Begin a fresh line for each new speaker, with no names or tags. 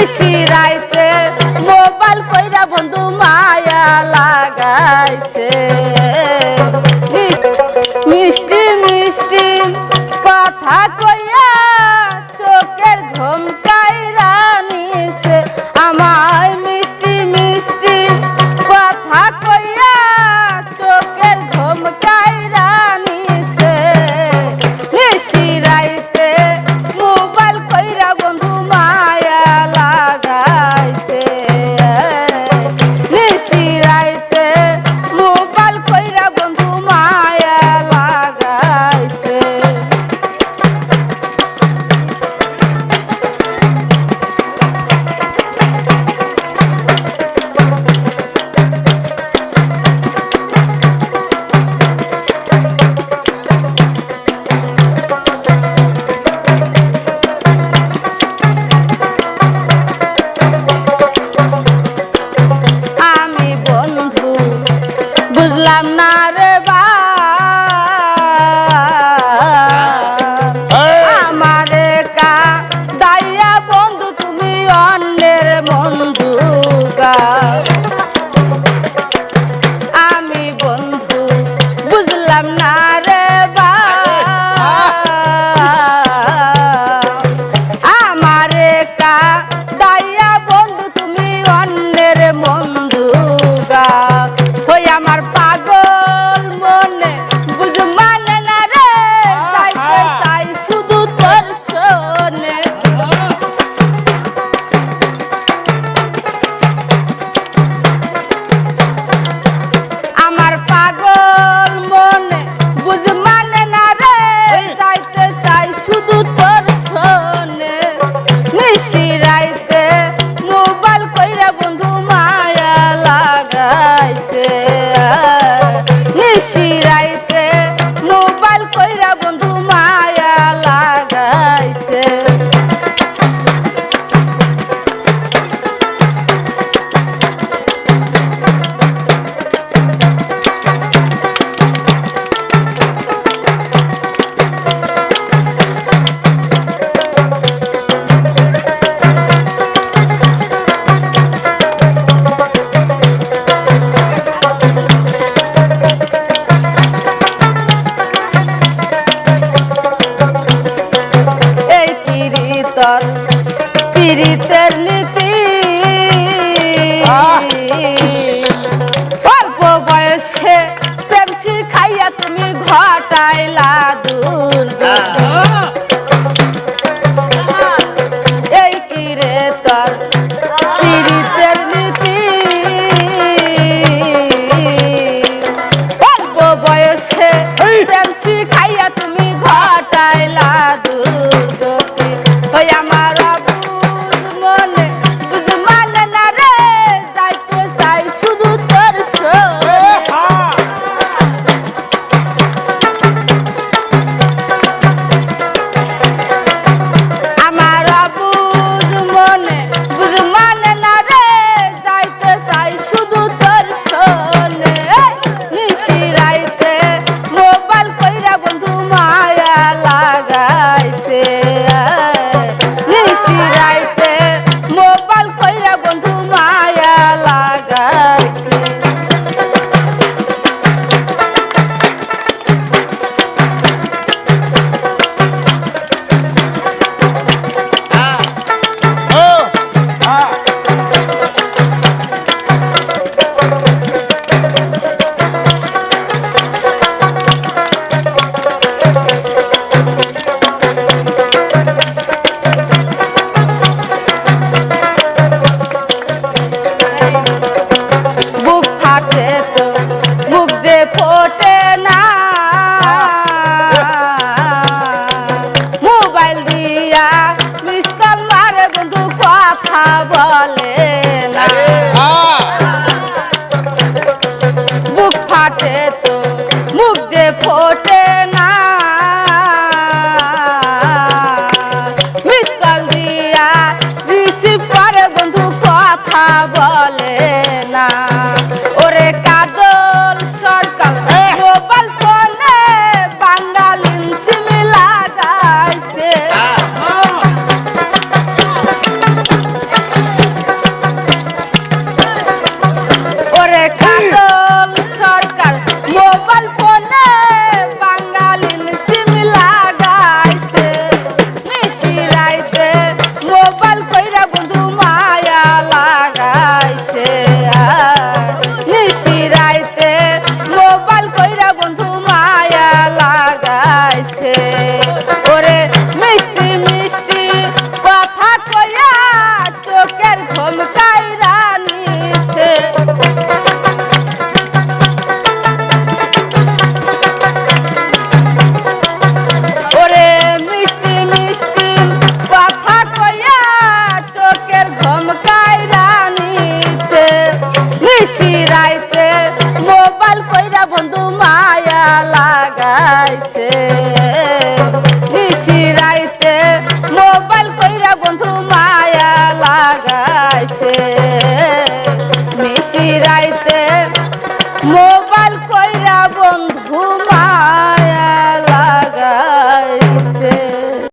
হইছি রাইতে তোর পীড়িতের নীতি। অল্প বয়সে প্রেম শিখাইয়া তুমি ঘটাইলা দুর্গা ফিরাইতে